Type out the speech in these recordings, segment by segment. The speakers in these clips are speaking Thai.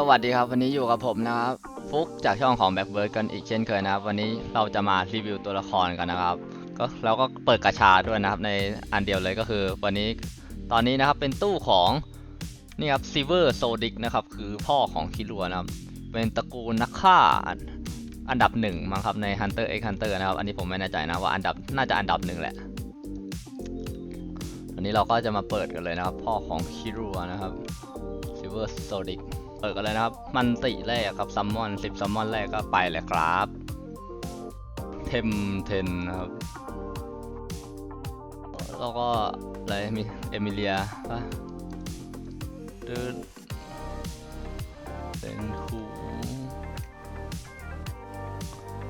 สวัสดีครับวันนี้อยู่กับผมนะครับฟุกจากช่องของแบ็คเบิร์ดกันอีกเช่นเคยนะครับ วันนี้เราจะมารีวิวตัวละครกันนะครับ ก็เราก็เปิดกระชาด้วยนะครับในอันเดียวเลยก็คือ วันนี้ตอนนี้นะครับเป็นตู้ของนี่ครับซิเวอร์โซดิกนะครับคือพ่อของคิรัวนะครับเป็นตระกูลนักฆ่าอันอันดับหนึ่งมั้งครับใน Hunter x Hunter นะครับ อันนี้ผมไม่แน่ใจนะว่าอันดับน่าจะอันดับหนึ่งแหละวันนี้เราก็จะมาเปิดกันเลยนะครับ พ่อของคิรัวนะครับซิเวอร์โซดิก เปิดกันเลยนะครับ มันติแรกครับซัมมอนสิบซัมมอนแรกก็ไปเลยครับเทมเทนครับแล้วก็อะไรมีเอมิเลียปะดืดเป็นคู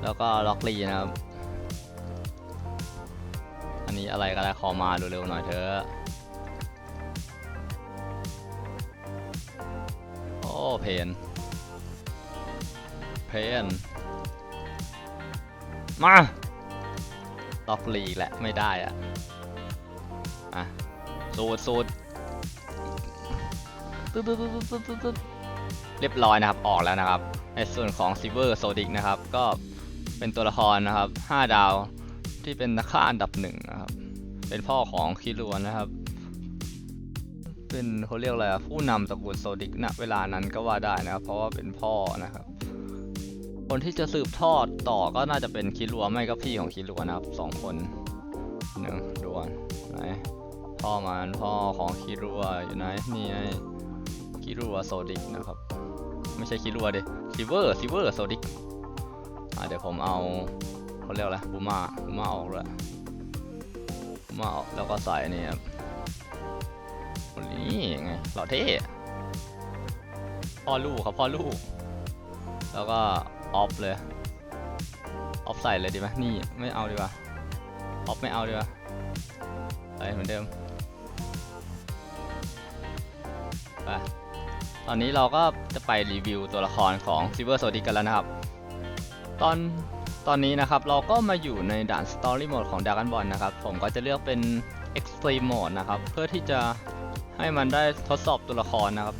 แล้วก็ล็อกลีนะครับ อันนี้อะไรก็ได้ขอมาเร็วๆหน่อยเถอะ โอ้เพนเพนมาล็อกลีกแหละไม่ได้อะอะสูดสูดปึ๊บปึ๊บปึ๊บปึ๊บปึ๊บเรียบร้อยนะครับออกแล้วนะครับ ในส่วนของซิเวอร์โซดิกนะครับ ก็เป็นตัวละครนะครับ 5 ดาวที่เป็นนักฆ่าอันดับหนึ่งนะครับ เป็นพ่อของคิรัวนะครับ เป็นเขาเรียกอะไรอะผู้นำตระกูลโซดิกณเวลานั้นก็ว่าได้นะครับ เพราะว่าเป็นพ่อนะครับ คนที่จะสืบทอดต่อก็น่าจะเป็นคิรัวไม่ก็พี่ของคิรัวนะครับสองคนหนึ่งดวนไหนพ่อมันพ่อของคิรัวอยู่ไหนนี่ไงคิรัวโซดิกนะครับ ไม่ใช่คิรัวดิซิเวอร์ซิเวอร์โซดิกอะเดี๋ยวผมเอาเขาเรียกอะไรบูมาบูมาออกเลยบูมาออกแล้วก็ใส่นี่ครับ นี่ไงหล่อเท่พ่อลูกครับพ่อลูก แล้วก็ออฟเลย ออฟใส่เลยดีไหมนี่ไม่เอาดีกว่าออฟไม่เอาดีกว่าไปเหมือนเดิมไปตอนนี้เราก็จะไปรีวิวตัวละครของ Silver s o d i c กันแล้วนะครับ ตอนตอนนี้นะครับเราก็มาอยู่ในด่าน Story Mode ของ Dragon Ball นะครับ ผมก็จะเลือกเป็น Extreme Mode นะครับ เพื่อที่จะ ให้มันได้ทดสอบตัวละครนะครับ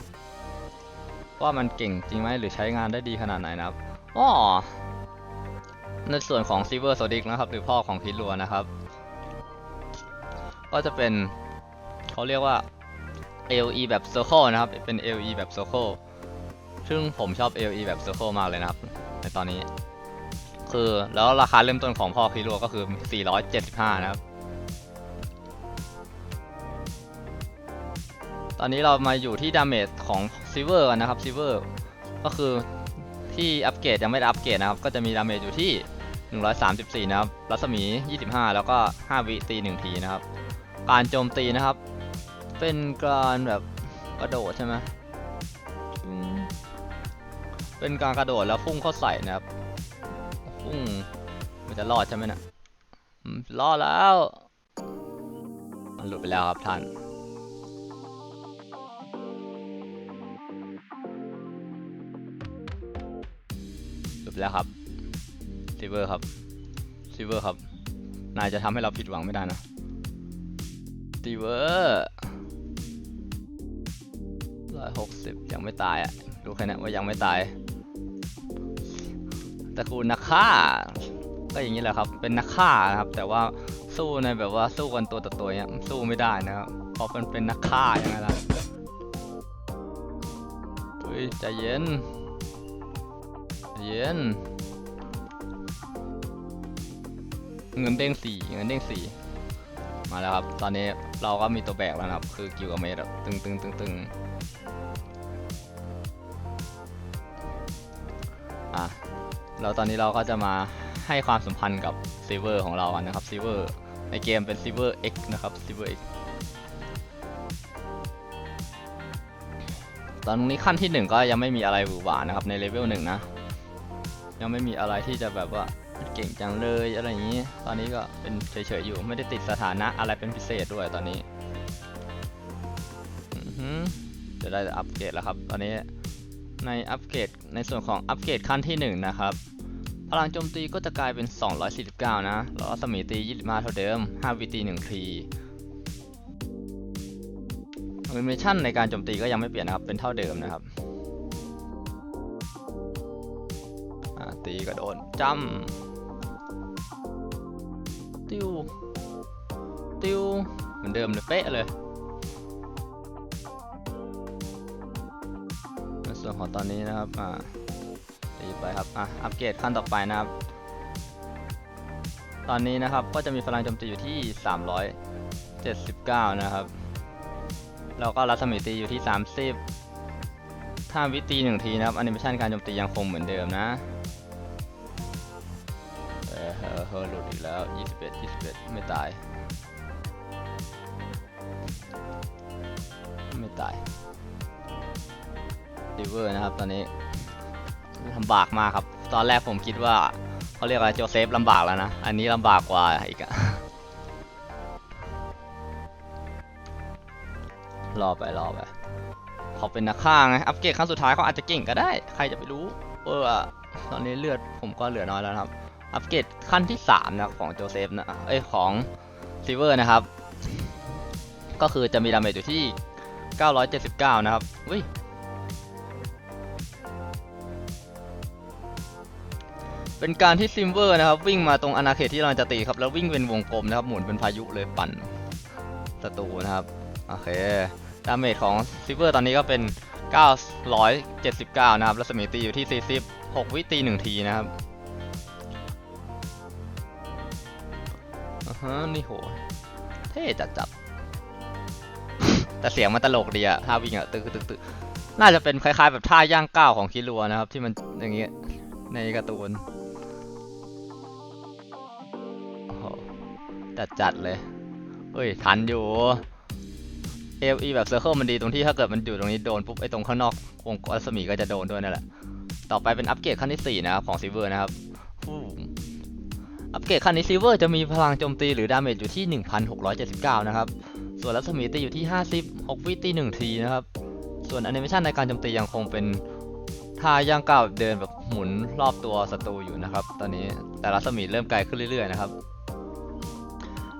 ว่ามันเก่งจริงไหมหรือใช้งานได้ดีขนาดไหนนะครับอ้อในส่วนของ Silver s o d i c นะครับ หรือพ่อของพิรัวนะครับ ก็จะเป็นเขาเรียกว่า AOE แบบ Circle นะครับ เป็น AOE แบบ Circle ซึ่งผมชอบ AOE แบบ Circle มากเลยนะครับ ในตอนนี้ คือแล้วราคาเริ่มต้นของพ่อพิรัวก็คือ 475 นะครับ ตอนนี้เรามาอยู่ที่ดาเมจของซิเวอร์กันนะครับซิเวอร์ก็คือที่อัปเกรดยังไม่ได้อัปเกรดนะครับ ก็จะมีดาเมจอยู่ที่ 134 นะครับ รัศมี 25 แล้วก็ 5 วิตี 1 ทีนะครับ การโจมตีนะครับ เป็นการแบบกระโดดใช่ไหมเป็นการกระโดดแล้วพุ่งเข้าใส่นะครับ พุ่งมันจะรอดใช่ไหมเนะี่ยรอดแล้ว มันหลุดไปแล้วครับท่าน แล้วครับซิเวอร์ครับซิเวอร์ครับ นายจะทำให้เราผิดหวังไม่ได้นะซิเวอร์ร้อยหกสิบยังไม่ตายอะดูแค่นี้ว่ายังไม่ตายตระกูลนักฆ่า ก็อย่างนี้แหละครับ เป็นนักฆ่านะครับ แต่ว่าสู้ในแบบว่าสู้กันตัวต่อตัวเนี่ยสู้ไม่ได้นะครับเพราะมันเป็นนักฆ่าอย่างไงล่ะเฮ้ยใจเย็น ย็น เงินเด้งสี่เงินเด้งสี่มาแล้วครับ ตอนนี้เราก็มีตัวแบกแล้วนะครับ คือกิวกับเมดอะตึงตึงตึงตึงอะแล้วตอนนี้เราก็จะมาให้ความสัมพันธ์กับซีเวอร์ของเรากันนะครับซีเวอร์ในเกมเป็นซีเวอร์ X นะครับซีเวอร์ X ตอนนี้ขั้นที่หนึ่งก็ยังไม่มีอะไรหวือหวานะครับในเลเวลหนึ่งนะ ยังไม่มีอะไรที่จะแบบว่าเก่งจังเลยอะไรอย่างนี้ ตอนนี้ก็เป็นเฉยๆอยู่ไม่ได้ติดสถานะอะไรเป็นพิเศษด้วยตอนนี้จะได้อัปเกรดแล้วครับ ตอนนี้ในอัปเกรดในส่วนของอัปเกรดขั้นที่ 1 นะครับ พลังโจมตีก็จะกลายเป็น 249 นะแล้วรัศมีตี25เท่าเดิม 5วิตี1ทีแอนิเมชั่นในการโจมตีก็ยังไม่เปลี่ยนนะครับ เป็นเท่าเดิมนะครับ ตีกระโดดจำติวติวเหมือนเดิมเลยเป๊ะเลยส่วนของตอนนี้นะครับอ่าตีไปครับอะอัปเกรดขั้นต่อไปนะครับ ตอนนี้นะครับก็จะมีพลังโจมตีอยู่ที่ 379 นะครับแล้วก็รัศมีตีอยู่ที่ 30 ถ้าวิตีหนึ่งทีนะครับแอนิเมชันการโจมตียังคงเหมือนเดิมนะ เออเออเออหลุดอีกแล้ว 21 21 ไม่ตาย ไม่ตายดิเวอร์นะครับตอนนี้ลำบากมากครับ ตอนแรกผมคิดว่าเขาเรียกอะไรโจเซฟลำบากแล้วนะ อันนี้ลำบากกว่าอีกอะรอไปรอไปเขาเป็นนักฆ่าไง อัปเกรดครั้งสุดท้ายเขาอาจจะเก่งก็ได้ ใครจะไปรู้เออตอนนี้เลือดผมก็เหลือน้อยแล้วครับ อัปเกรดขั้นที่3นะของโจเซฟนะเอ้ยของซิเวอร์นะครับ ก็คือจะมีดาเมจอยู่ที่ 979 นะครับอุ้ยเป็นการที่ซิมเวอร์นะครับ วิ่งมาตรงอาณาเขตที่เราจะตีครับ แล้ววิ่งเป็นวงกลมนะครับ หมุนเป็นพายุเลยปั่นศัตรูนะครับ โอเค ดาเมจของซิเวอร์ตอนนี้ก็เป็น 979 นะครับรัศมีตีอยู่ที่ 46 วิตี 1 ทีนะครับ ฮะนี่โห เท่จัดจัดแต่เสียงมันตลกดีอะท่าวิ่งอะตึกตึกตึกน่าจะเป็นคล้ายๆ แบบท่าย่างก้าวของคิรัวนะครับ ที่มันอย่างเงี้ยในการ์ตูนโอ้จัดจัดเลยเฮ้ย ทันอยู่เอฟีแบบเซอร์เคิลมันดีตรงที่ถ้าเกิดมันอยู่ตรงนี้โดนปุ๊บไอ้ตรงข้างนอกวงกลมรัศมีก็จะโดนด้วยนั่นแหละ ต่อไปเป็นอัปเกรดขั้นที่ 4 นะครับ ของซิเวอร์นะครับ อัปเกรดขั้นนี้ซิเวอร์จะมีพลังโจมตีหรือดาเมจอยู่ที่ 1679 นะครับ ส่วนรัศมีตีอยู่ที่ 50 6วิตี1ทีนะครับ ส่วนแอนิเมชันในการโจมตียังคงเป็นท่าย่างก้าวเดินแบบหมุนรอบตัวศัตรูอยู่นะครับ ตอนนี้แต่รัศมีเริ่มไกลขึ้นเรื่อยๆนะครับ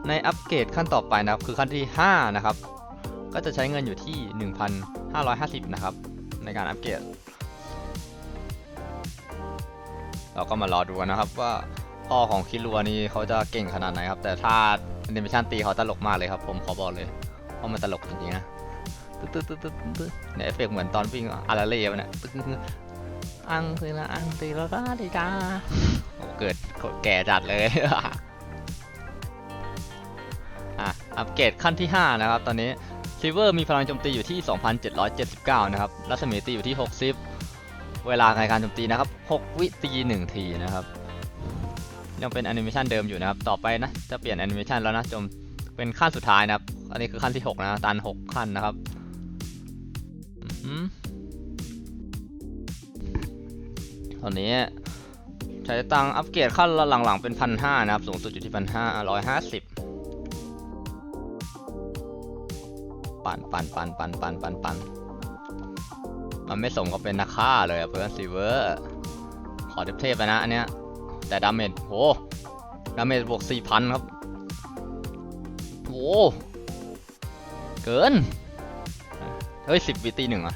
ในอัปเกรดขั้นต่อไปนะครับคือขั้นที่ 5 นะครับ ก็จะใช้เงินอยู่ที่ 1,550 นะครับ ในการอัปเกรด เราก็มารอดูนะครับว่า พ่อของคิรัวนี่เขาจะเก่งขนาดไหนครับ แต่ถ้าแอนิเมชันตีเขาตลกมากเลยครับ ผมขอบอกเลยเพราะมันตลกจริงๆนะตึ๊ดตึ๊ดตึ๊ดตึ๊ดตึ๊ดเนี่ยเอฟเฟกเหมือนตอนวิ่งอาราเล่เนี่ยตึ๊ดตึ๊ดตึ๊ดอังตีละอังตีละราดิจ้าโอ้เกิดแก่จัดเลยอะอัปเกรดขั้นที่ 5 นะครับ ตอนนี้ซิเวอร์มีพลังโจมตีอยู่ที่ 2,779 นะครับ รัศมีตีอยู่ที่ 60 เวลาในการโจมตีนะครับ 6 วิตี 1 ทีนะครับ ยังเป็นแอนิเมชันเดิมอยู่นะครับ ต่อไปนะจะเปลี่ยนแอนิเมชันแล้วนะจมเป็นขั้นสุดท้ายนะครับ อันนี้คือขั้นที่ 6 นะ ตัน 6 ขั้นนะครับอือหือตอนนี้ใช้ตังอัปเกรดขั้นหลังๆเป็นพันห้านะครับ สูงสุดอยู่ที่พันห้าร้อยห้าสิบปั่นปั่นปั่นปั่นปั่นปั่นปั่นมันไม่สมกับเป็นนักฆ่าเลยอะเพื่อนซิเวอร์ ขอเทพๆไปนะอันเนี้ย แต่ดาเมจโหดาเมจบวกสี่พันครับโหเกิน เฮ้ยสิบวิตีหนึ่งอะ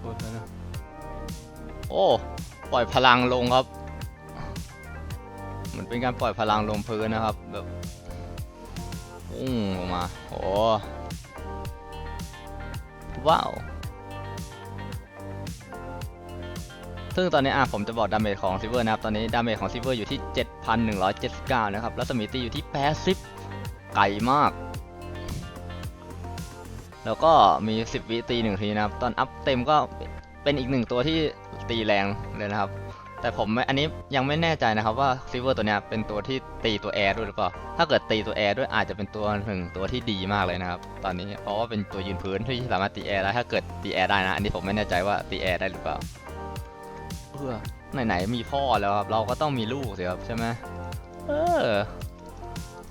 โอ้ยนะโอ้ปล่อยพลังลงครับเหมือนเป็นการปล่อยพลังลงพื้นนะครับแบบปุ้งลงมาโอ้ว้าว ซึ่งตอนนี้อะผมจะบอกดาเมจของซิเวอร์นะครับ ตอนนี้ดาเมจของซิเวอร์อยู่ที่ 7,179 นะครับ รัศมีตีอยู่ที่ 80 ไกลมาก แล้วก็มี 10 วิตีหนึ่งทีนะครับ ตอนอัพเต็มก็เป็นอีกหนึ่งตัวที่ตีแรงเลยนะครับ แต่ผมไม่อันนี้ยังไม่แน่ใจนะครับว่าซิเวอร์ตัวนี้เป็นตัวที่ตีตัวแอร์ด้วยหรือเปล่า ถ้าเกิดตีตัวแอร์ด้วยอาจจะเป็นตัวหนึ่งตัวที่ดีมากเลยนะครับ ตอนนี้เพราะว่าเป็นตัวยืนพื้นที่สามารถตีแอร์ได้ถ้าเกิดตีแอร์ได้นะ อันนี้ผมไม่แน่ใจว่าตีแอร์ได้หรือเปล่า เออไหนๆมีพ่อแล้วครับเราก็ต้องมีลูกสิครับใช่ไหมเออ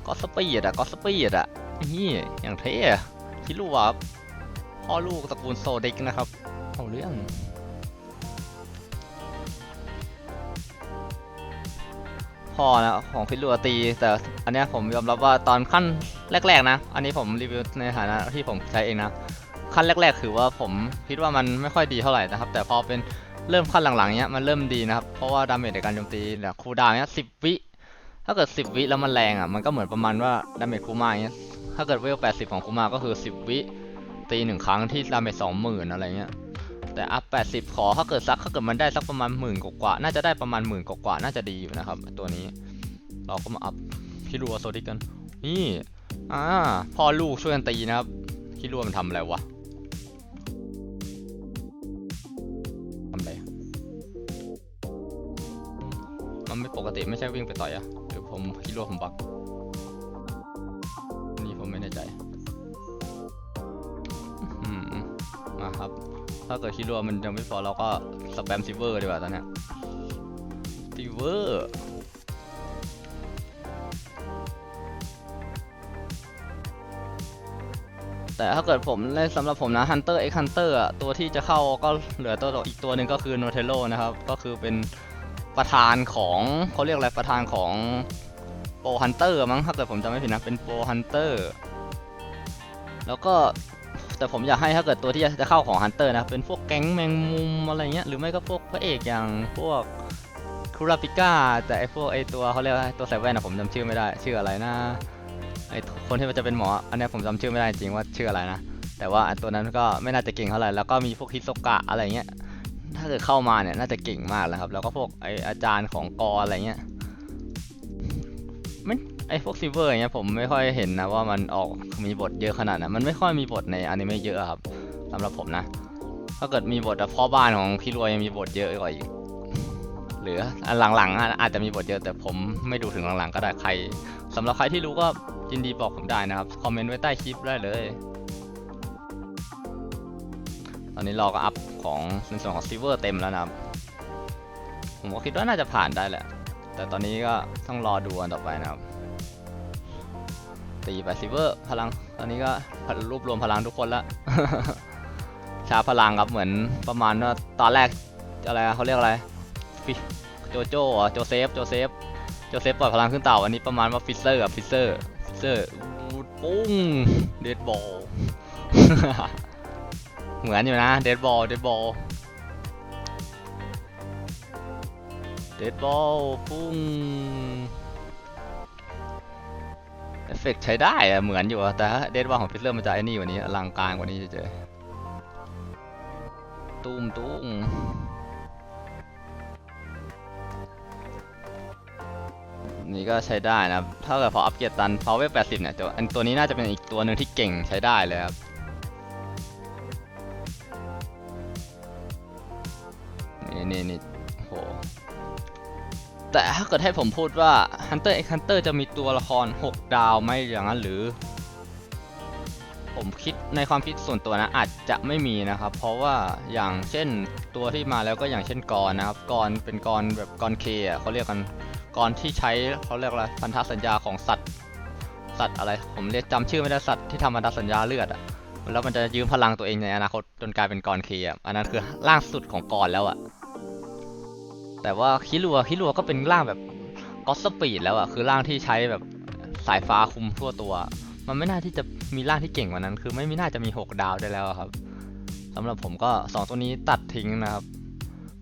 ก็สปีดอะก็สปีดอะนี่อย่างเท่คิดรู้ว่าพ่อลูกตระกูลโซเด็กนะครับเอาเรื่องพอนะของพิลัวตี แต่อันนี้ผมยอมรับว่าตอนขั้นแรก ๆ นะ อันนี้ผมรีวิวในฐานะที่ผมใช้เองนะ ขั้นแรก ๆ คือว่าผมคิดว่ามันไม่ค่อยดีเท่าไหร่นะครับ แต่พอเป็น เริ่มขั้นหลังๆเนี้ยมันเริ่มดีนะครับ เพราะว่าดาเมจในการโจมตีเนี่ยคูดาวเนี้ยสิบวิ ถ้าเกิดสิบวิแล้วมันแรงอะมันก็เหมือนประมาณว่าดาเมจคูมาเงี้ยถ้าเกิดเวลแปดสิบของคูมาก็คือสิบวิตีหนึ่งครั้งที่ดาเมจสองหมื่นอะไรเงี้ยแต่อัพแปดสิบขอถ้าเกิดซักถ้าเกิดมันได้สักประมาณหมื่นกว่าน่าจะได้ประมาณหมื่นกว่าน่าจะดีอยู่นะครับ ตัวนี้ เราก็มาอัพคิรัวโซดิกกันนี่อ่าพ่อลูกช่วยกันตีนะครับคิรัวมันทำอะไรวะ มันไม่ปกติไม่ใช่วิ่งไปต่อยอะหรือผมคิดรัวผมบักนี่ผมไม่แน่ใจอืมมาครับ ถ้าเกิดคิดรัวมันยังไม่พอเราก็สแปมซิเวอร์ดีกว่าตอนเนี้ยซิเวอร์แต่ถ้าเกิดผมในสำหรับผมนะ Hunter x Hunter อะตัวที่จะเข้าก็เหลือตัวอีกตัวหนึ่งก็คือ n o t e l l o นะครับ ก็คือเป็น ประธานของเขาเรียกอะไรประธานของโปร Hunter มั้งถ้าเกิดผมจำไม่ผิดนะเป็นโปร Hunter แล้วก็แต่ผมอยากให้ถ้าเกิดตัวที่จะเข้าของ Hunter นะเป็นพวกแก๊งแมงมุมอะไรเงี้ยหรือไม่ก็พวกพระเอกอย่างพวกคูราปิก้าแต่ไอพวกไอตัวเขาเรียกว่าตัวใส่แว่นนะผมจำชื่อไม่ได้ ชื่ออะไรนะไอคนที่มันจะเป็นหมออันนี้ผมจำชื่อไม่ได้จริงว่าชื่ออะไรนะแต่ว่าตัวนั้นก็ไม่น่าจะเก่งเท่าไหร่แล้วก็มีพวกฮิโซกะอะไรเงี้ย ถ้าเกิดเข้ามาเนี่ยน่าจะเก่งมากแล้วครับ แล้วก็พวกไออาจารย์ของกออะไรเงี้ยไม่ไอพวกซิเวอร์อย่างเงี้ยผมไม่ค่อยเห็นนะว่ามันออกมีบทเยอะขนาดนั้นมันไม่ค่อยมีบทในอนิเมะเยอะครับสำหรับผมนะ ถ้าเกิดมีบทพ่อบ้านของพี่รวยยังมีบทเยอะกว่าอีกหรืออันหลังๆอะอาจจะมีบทเยอะแต่ผมไม่ดูถึงหลังๆ ก็ได้ใครสำหรับใครที่รู้ก็ยินดีบอกผมได้นะครับ คอมเมนต์ไว้ใต้คลิปได้เลย ตอนนี้เราก็อัพของในส่วนของซิเวอร์เต็มแล้วนะครับ ผมก็คิดว่าน่าจะผ่านได้แหละ แต่ตอนนี้ก็ต้องรอดูกันต่อไปนะครับ ตีไปซิเวอร์พลัง ตอนนี้ก็รวบรวมพลังทุกคนละชาพลังครับเหมือนประมาณว่าตอนแรกอะไรเขาเรียกอะไรฟิโจโจ้โจเซฟโจเซฟโจเซฟปล่อยพลังขึ้นเต่าอันนี้ประมาณว่าฟิเซอร์กับฟิเซอร์ฟิเซอร์ปุ้งเดดบอล เหมือนอยู่นะเดดบอลเดดบอลเดดบอลปุ้งเอฟเฟกต์ใช้ได้อะเหมือนอยู่แต่เดดบอลของฟิเซอร์มันจะไอ้นี่กว่านี้อลังการกว่านี้เฉยๆตุ้มตุ้มนี่ก็ใช้ได้นะครับถ้าเกิดพออัปเกรดตัน power 80เนี่ยตัวอันตัวนี้น่าจะเป็นอีกตัวหนึ่งที่เก่งใช้ได้เลยครับ นี่นี่โหแต่ถ้าเกิดให้ผมพูดว่า Hunter x Hunter จะมีตัวละคร 6 ดาวไหมอย่างนั้นหรือ ผมคิดในความคิดส่วนตัวนะอาจจะไม่มีนะครับ เพราะว่าอย่างเช่นตัวที่มาแล้วก็อย่างเช่นกรนะครับกรเป็นกรแบบกรเคอะเขาเรียกกันกรที่ใช้เขาเรียกอะไรพันธสัญญาของสัตว์ สัตว์อะไร ผมเรียกจำชื่อไม่ได้สัตว์ที่ทำพันธสัญญาเลือดอะแล้วมันจะยืมพลังตัวเองในอนาคตจนกลายเป็นกรเคอะอันนั้นคือร่างสุดของกรแล้วอะ แต่ว่าคิรัวคิรัวก็เป็นร่างแบบก็สปีดแล้วอะคือร่างที่ใช้แบบสายฟ้าคุมทั่วตัว มันไม่น่าที่จะมีร่างที่เก่งกว่านั้น คือไม่ไม่น่าจะมี 6 ดาวได้แล้วครับสำหรับผมก็ 2 ตัวนี้ตัดทิ้งนะครับ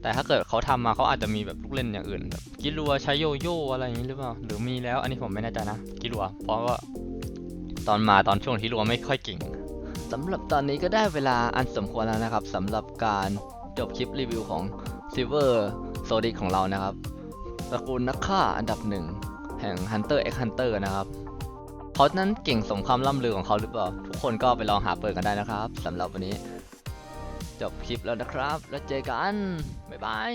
แต่ถ้าเกิดเขาทำมาเขาอาจจะมีแบบลูกเล่นอย่างอื่นแบบกิรัวใช้โยโย่อะไรอย่างนี้หรือเปล่า หรือมีแล้ว อันนี้ผมไม่แน่ใจนะกิรัว เพราะว่าตอนมาตอนช่วงที่รัวไม่ค่อยเก่งสำหรับตอนนี้ก็ได้เวลาอันสมควรแล้วนะครับสำหรับการจบคลิปรีวิวของ Silver โซดิของเรานะครับตระกูลนักฆ่าอันดับหนึ่งแห่ง Hunter x Hunter นะครับเขานั้นเก่งสมครามล่ำลือของเขาหรือเปล่า ทุกคนก็ไปลองหาเปิดกันได้นะครับสำหรับวันนี้ จบคลิปแล้วนะครับ แล้วเจอกัน บ๊ายบาย